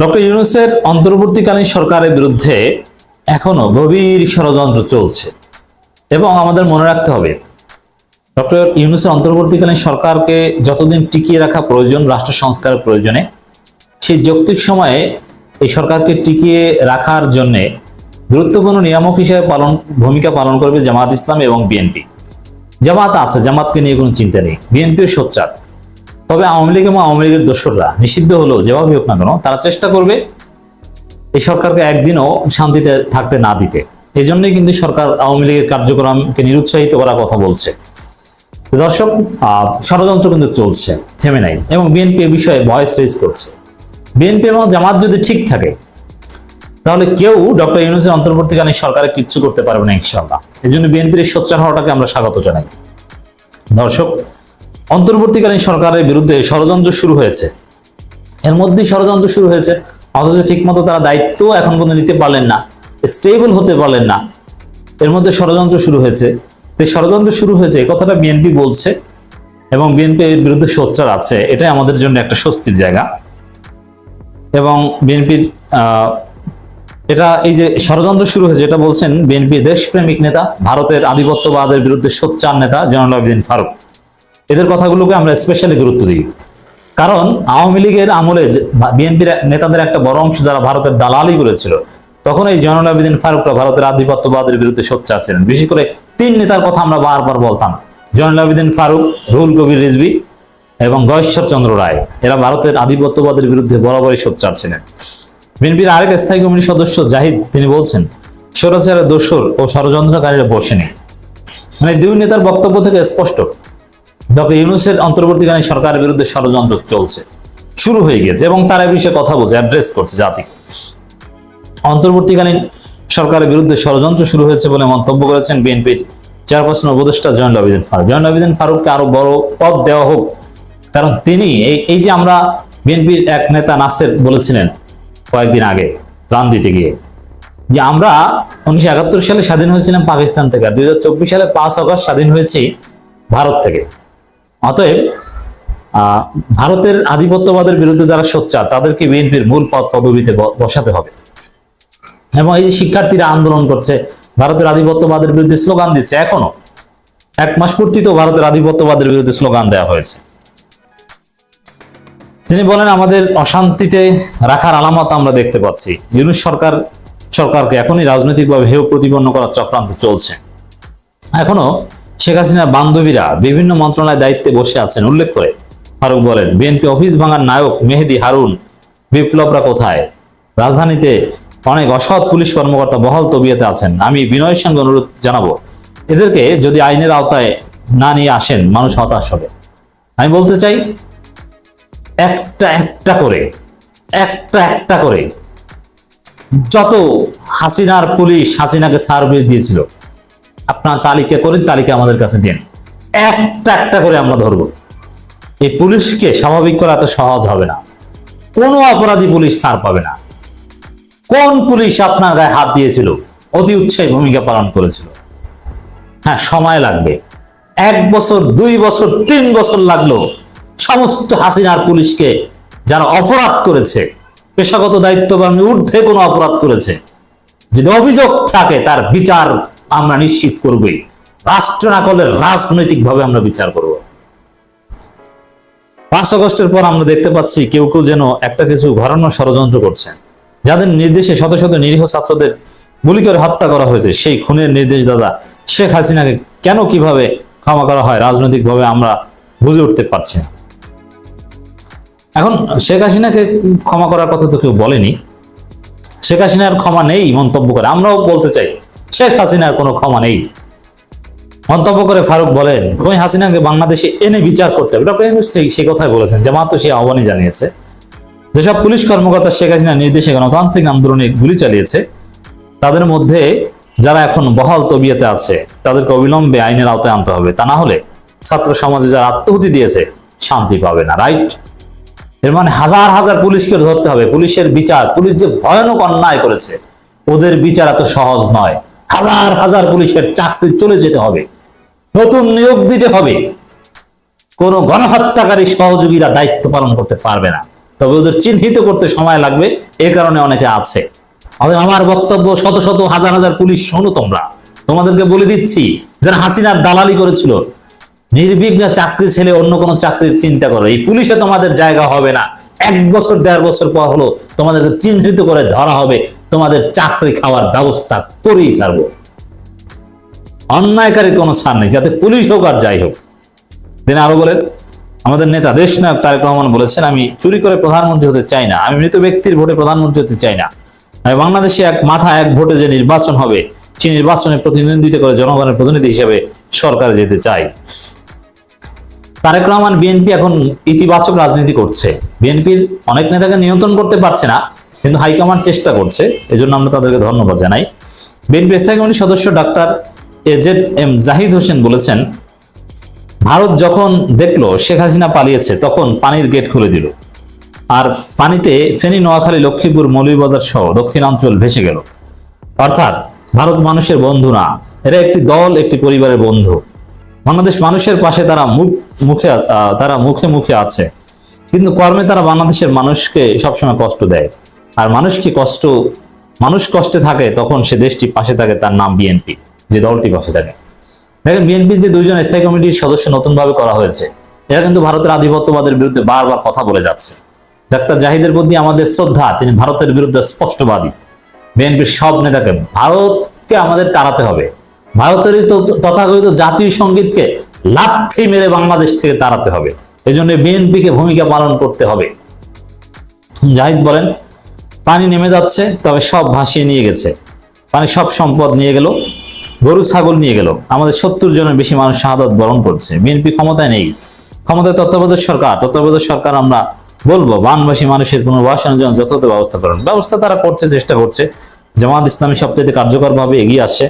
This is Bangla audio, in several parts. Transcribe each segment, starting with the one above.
ডক্টর ইউনুসের অন্তর্বর্তীকালীন সরকারের বিরুদ্ধে এখনও গভীর ষড়যন্ত্র চলছে। এবং আমাদের মনে রাখতে হবে, ডক্টর ইউনুসের অন্তর্বর্তীকালীন সরকারকে যতদিন টিকিয়ে রাখা প্রয়োজন, রাষ্ট্র সংস্কারের প্রয়োজনে, সেই যৌক্তিক সময়ে এই সরকারকে টিকিয়ে রাখার জন্য গুরুত্বপূর্ণ নিয়ামক হিসেবে পালন, ভূমিকা পালন করবে জামাত ইসলাম এবং বিএনপি। জামাত আছে, জামাতকে নিয়ে কোনো চিন্তা নেই। বিএনপিও সোচ্চার। তবে আওয়ামী লীগ এবং আওয়ামী লীগের দোসররা নিষিদ্ধ হলেও যেভাবে হোক না কেন, তারা চেষ্টা করবে এই সরকারকে একদিনও শান্তিতে থাকতে না দিতে। এই জন্যই কিন্তু সরকার আওয়ামী লীগের কার্যক্রমকে নিরুৎসাহিত করার কথা বলছে। দর্শক ষড়যন্ত্র কিন্তু চলছে, থেমে নাই এবং বিএনপি এ বিষয়ে ভয়েস রেজ করছে। বিএনপি এবং জামাত যদি ঠিক থাকে, তাহলে কেউ ডক্টর ইউনুসের অন্তর্বর্তীকালীন সরকারে কিচ্ছু করতে পারবে না ইনশাল্লাহ এই জন্য বিএনপির সোচ্চার হওয়াটাকে আমরা স্বাগত জানাই। দর্শক অন্তর্বর্তীকালীন সরকারের বিরুদ্ধে ষড়যন্ত্র শুরু হয়েছে। এর মধ্যেই ষড়যন্ত্র শুরু হয়েছে, অথচ ঠিকমতো তারা দায়িত্ব এখন পর্যন্ত নিতে পারলেন না স্টেবল হতে পারলেন না। এর মধ্যে ষড়যন্ত্র শুরু হয়েছে। এই ষড়যন্ত্র শুরু হয়েছে, এই কথাটা বিএনপি বলছে এবং বিএনপি এর বিরুদ্ধে সোচ্চার আছে, এটাই আমাদের জন্য একটা স্বস্তির জায়গা। এবং বিএনপির এটা এই যে ষড়যন্ত্র শুরু হয়েছে, এটা বলছেন বিএনপি দেশপ্রেমিক নেতা, ভারতের আধিপত্যবাদের বিরুদ্ধে সোচ্চার নেতা জয়নুল আবেদিন ফারুক। এদের কথাগুলোকে আমরা স্পেশালি গুরুত্ব দিই। কারণ আওয়ামী লীগের আমলে বিএনপির নেতাদের একটা বড় অংশ যারা ভারতের দালালি করেছিল, তখন এই জয়নুল আবেদিন ফারুকরা ভারতের আধিপত্যবাদের বিরুদ্ধে সোচ্চার ছিলেন। বিশেষ করে তিন নেতার কথা আমরা বারবার বলতাম। জয়নুল আবেদিন ফারুক, রুহুল কবির রিজভি এবং গয়েশ্বর চন্দ্র রায়, এরা ভারতের আধিপত্যবাদের বিরুদ্ধে বরাবরই সোচ্চার ছিলেন। বিএনপির আরেক স্থায়ী কমিটির সদস্য জাহিদ, তিনি বলছেন, স্বৈরাচারের দোসর ও ষড়যন্ত্রকারীরা বসেনি। মানে দুই নেতার বক্তব্য থেকে স্পষ্ট ডক্টর ইউনুসের অন্তর্বর্তীকালীন সরকারের বিরুদ্ধে ষড়যন্ত্র চলছে, শুরু হয়ে গেছে এবং তার বিষয়ে কথা বলছে, অ্যাড্রেস করছে জাতি। অন্তর্বর্তীকালীন সরকারের বিরুদ্ধে ষড়যন্ত্র শুরু হয়েছে বলে মন্তব্য করেছেন বিএনপির চেয়ারপারসন উপদেষ্টা জয়নুল আবেদিন ফারুক। জয়নুল আবেদিন ফারুককে আরও বড় পদ দেওয়া হোক, কারণ তিনি এই এই যে আমরা বিএনপির এক নেতা নাসের বলেছিলেন কয়েকদিন আগে, প্রাণ দিতে গিয়ে, যে আমরা উনিশশো একাত্তর সালে স্বাধীন হয়েছিলাম পাকিস্তান থেকে, আর দুই সালে পাঁচ আগস্ট স্বাধীন হয়েছি ভারত থেকে। অতএব ভারতের আধিপত্যবাদের বিরুদ্ধে যারা সোচ্চার, তাদেরকে বিএনপির মূল পদ পদবিতে বসাতে হবে। এবং এই যে শিক্ষার্থীরা আন্দোলন করছে, ভারতের আধিপত্যবাদের বিরুদ্ধে স্লোগান দিচ্ছে এখনও। এক মাস পূর্তিতেও ভারতের আধিপত্যবাদের বিরুদ্ধে স্লোগান দেওয়া হয়েছে। তিনি বলেন, আমাদের অশান্তিতে রাখার আলামত আমরা দেখতে পাচ্ছি। ইউনুস সরকার, সরকারকে এখনই রাজনৈতিকভাবে হেয় প্রতিপন্ন করার চক্রান্ত চলছে। এখনও শেখ হাসিনার বান্ধবীরা বিভিন্ন মন্ত্রণালয়ের দায়িত্বে বসে আছেন। উল্লেখ করে ফারুক বলেন, বিএনপি অফিস ভাঙার নায়ক মেহেদি হারুন বিপ্লবরা কোথায়? রাজধানীতে অনেক অসৎ পুলিশ কর্মকর্তা বহাল তবিয়তে আছেন। আমি বিনয়ের সঙ্গে অনুরোধ জানাব, এদেরকে যদি আইনের আওতায় না নিয়ে আসেন, মানুষ হতাশ হবে। আমি বলতে চাই, একটা একটা করে, একটা একটা করে যত হাসিনার পুলিশ হাসিনাকে সার্ভিস দিয়েছিল আপনার তালিকা করেন, তালিকা আমাদের কাছে দিন। একটা একটা করে আমরা ধরবো। এই পুলিশকে স্বাভাবিক করা এত সহজ হবে না। কোনো অপরাধী পুলিশ ছাড় পাবে না। কোন পুলিশ আপনার গায়ে হাত দিয়েছিল? অতি উৎসাহী ভূমিকা পালন করেছিল। হ্যাঁ সময় লাগবে। এক বছর, দুই বছর, তিন বছর লাগল। সমস্ত হাসিনার পুলিশকে যারা অপরাধ করেছে, পেশাগত দায়িত্ব বা ঊর্ধ্বে কোনো অপরাধ করেছে, যদি অভিযোগ থাকে তার বিচার আমরা নিশ্চিত করবই। রাষ্ট্র না করলে রাজনৈতিকভাবে আমরা বিচার করব। পাঁচ আগস্টের পর আমরা দেখতে পাচ্ছি কেউ কেউ যেন একটা কিছু ঘরানো ষড়যন্ত্র করছে যাদের নির্দেশে শত শত নিরীহ ছাত্রদের গুলি করে হত্যা করা হয়েছে, সেই খুনের নির্দেশ দাদা শেখ হাসিনাকে কেন কীভাবে ক্ষমা করা হয়, রাজনৈতিকভাবে আমরা বুঝে উঠতে পারছি না। এখন শেখ হাসিনাকে ক্ষমা করার কথা তো কেউ বলেনি। শেখ হাসিনার ক্ষমা নেই মন্তব্য করে। আমরাও বলতে চাই শেখ হাসিনার কোনো ক্ষমা নেই। মন্তব্য করে ফারুক বলেন খই হাসিনাকে বাংলাদেশে এনে বিচার করতে হবে। ডক্টর ইউনূস সেই কথাই বলেছেন জামাত তো সেই আহ্বানই জানিয়েছে। যেসব পুলিশ কর্মকর্তা শেখ হাসিনার নির্দেশে গণতান্ত্রিক আন্দোলনে গুলি চালিয়েছে, তাদের মধ্যে যারা এখন বহাল তবিয়তে আছে, তাদেরকে অবিলম্বে আইনের আওতায় আনতে হবে। তা না হলে ছাত্র সমাজে যারা আত্মহুতি দিয়েছে, শান্তি পাবে না, রাইট? এর মানে হাজার হাজার পুলিশকে ধরতে হবে। পুলিশের বিচার, পুলিশ যে ভয়ানক অন্যায় করেছে, ওদের বিচার এত সহজ নয়। হাজার হাজার পুলিশের চাকরি চলে যেতে হবে। নতুন নিয়োগ দিতে হবে। কোন গণহত্যাকারী সহযোগীরা দায়িত্ব পালন করতে পারবে না। তবে ওদের চিহ্নিত করতে সময় লাগবে, এ কারণে অনেকে আছে। আমার বক্তব্য শত শত হাজার হাজার পুলিশ শোনো তোমরা। তোমাদেরকে বলে দিচ্ছি, যারা হাসিনার দালালি করেছিল, নির্বিঘ্ন চাকরি ছেলে অন্য কোনো চাকরির চিন্তা করো। এই পুলিশে তোমাদের জায়গা হবে না। এক বছর, দেড় বছর পর হলো তোমাদেরকে চিহ্নিত করে ধরা হবে। তোমাদের চাকরি খাওয়ার ব্যবস্থা করেই ছাড়বো। অন্যায়কারী কোনো ছাড় নেই, যাতে পুলিশ হোক আর যাই হোক। তিনি আরও বলেন, আমাদের নেতা দেশ নায়ক তারেক রহমান বলেছেন, আমি চুরি করে প্রধানমন্ত্রী হতে চাই না, আমি মৃত ব্যক্তির ভোটে প্রধানমন্ত্রী হতে চাই না। আমি বাংলাদেশে এক মাথা এক ভোটে যে নির্বাচন হবে, সেই নির্বাচনে প্রতিদ্বন্দ্বিতা করে জনগণের প্রতিনিধি হিসেবে সরকারে যেতে চাই। তারেক রহমান বিএনপি এখন ইতিবাচক রাজনীতি করছে। বিএনপির অনেক নেতাকে নিয়ন্ত্রণ করতে পারছে না কিন্তু হাইকমান্ড চেষ্টা করছে, এজন্য আমরা তাদেরকে ধন্যবাদ জানাই। বিএনপি স্থায়ী কমিটির সদস্য doctor AZ M Zahid Hossain বলেছেন, ভারত যখন দেখল শেখ হাসিনা পালিয়েছে, তখন পানির গেট খুলে দিল। আর পানিতে ফেনী, নোয়াখালী, লক্ষ্মীপুর, মৌলভীবাজার সহ দক্ষিণাঞ্চল ভেসে গেল। অর্থাৎ ভারত মানুষের বন্ধু না, এরা একটি দল, একটি পরিবারের বন্ধু। বাংলাদেশ মানুষের পাশে তারা মুখ, মুখে তারা মুখে মুখে আছে। কিন্তু কর্মে তারা বাংলাদেশের মানুষকে সবসময় কষ্ট দেয়। আর মানুষকে কষ্ট, মানুষ কষ্টে থাকে, তখন সে দেশটি পাশে থাকে, তার নাম বিএনপি, যে দলটি পাশে থাকে। দেখেন বিএনপির যে দুইজন স্থায়ী কমিটির সদস্য নতুনভাবে করা হয়েছে, এরা কিন্তু ভারতের আধিপত্যবাদের বিরুদ্ধে বারবার কথা বলে যাচ্ছে। ডাক্তার জাহিদের প্রতি আমাদের শ্রদ্ধা, তিনি ভারতের বিরুদ্ধে স্পষ্টবাদী। বিএনপির সব নেতাকে, ভারতকে আমাদের তাড়াতে হবে। ভারতের তথাকথিত জাতীয় সঙ্গীতকে লাথি মেরে বাংলাদেশ থেকে তাড়াতে হবে। এই জন্য বিএনপিকে ভূমিকা পালন করতে হবে। জাহিদ বলেন পানি নেমে যাচ্ছে, তবে সব ভাসিয়ে নিয়ে গেছে। পানি সব সম্পদ নিয়ে গেল, গরু, ছাগল নিয়ে গেল। আমাদের সত্তর জনের বেশি মানুষ শাহাদত বরণ করছে। বিএনপি ক্ষমতায় নেই। ক্ষমতায় তত্ত্বাবধায়ক সরকার তত্ত্বাবধায়ক সরকার আমরা বলব, বানবাসী মানুষের পুনর্বাসনের জন্য যথাযথ ব্যবস্থা করেন। ব্যবস্থা তারা করছে, চেষ্টা করছে। জামাত ইসলামী সবচেয়ে কার্যকরভাবে এগিয়ে আসছে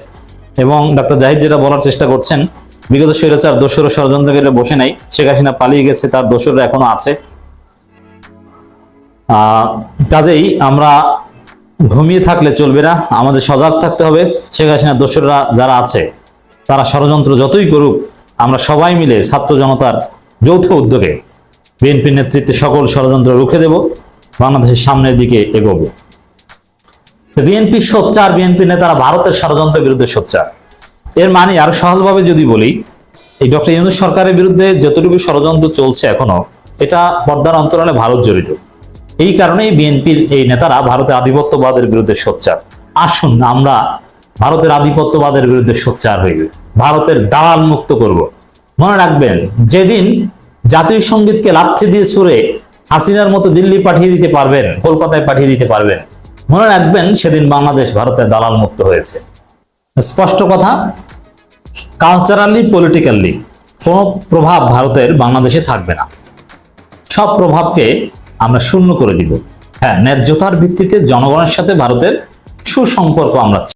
এবং ডাক্তার জাহিদ যেটা বলার চেষ্টা করছেন, বিগত স্বৈরাচার দোসর ষড়যন্ত্রকারীরা বসে নাই। শেখ হাসিনা পালিয়ে গেছে, তার দোসররা এখনও আছে। কাজেই আমরা ঘুমিয়ে থাকলে চলবে না, আমাদের সজাগ থাকতে হবে। শেখ হাসিনার দোসররা যারা আছে, তারা ষড়যন্ত্র যতই করুক, আমরা সবাই মিলে ছাত্র জনতার যৌথ উদ্যোগে বিএনপি নেতৃত্বে সকল ষড়যন্ত্র রুখে দেব, বাংলাদেশের সামনের দিকে এগোবো। বিএনপি সোচ্চার, বিএনপি নেতারা ভারতের ষড়যন্ত্রের বিরুদ্ধে সোচ্চার। এর মানে আরও সহজভাবে যদি বলি, এই ডক্টর ইউনুস সরকারের বিরুদ্ধে যতটুকু ষড়যন্ত্র চলছে এখনও, এটা পর্দার অন্তরালে ভারত জড়িত। এই কারণেই বিএনপির এই নেতারা ভারতের আধিপত্যবাদের বিরুদ্ধে সোচ্চার। আসুন আমরা ভারতের আধিপত্যবাদের বিরুদ্ধে সোচ্চার হইব ভারতের দালাল মুক্ত করব। মনে রাখবেন, যেদিন জাতীয় সঙ্গীতকে লাথি দিয়ে সুরে হাসিনার মতো দিল্লি পাঠিয়ে দিতে পারবেন, কলকাতায় পাঠিয়ে দিতে পারবেন, মনে রাখবেন সেদিন বাংলাদেশ ভারতের দালাল মুক্ত হয়েছে। স্পষ্ট কথা কালচারালি পলিটিক্যালি কোনো প্রভাব ভারতের বাংলাদেশে থাকবে না। সব প্রভাবকে আমরা শূন্য করে দিব হ্যাঁ ন্যায্যতার ভিত্তিতে জনগণের সাথে ভারতের সুসম্পর্ক আমরা।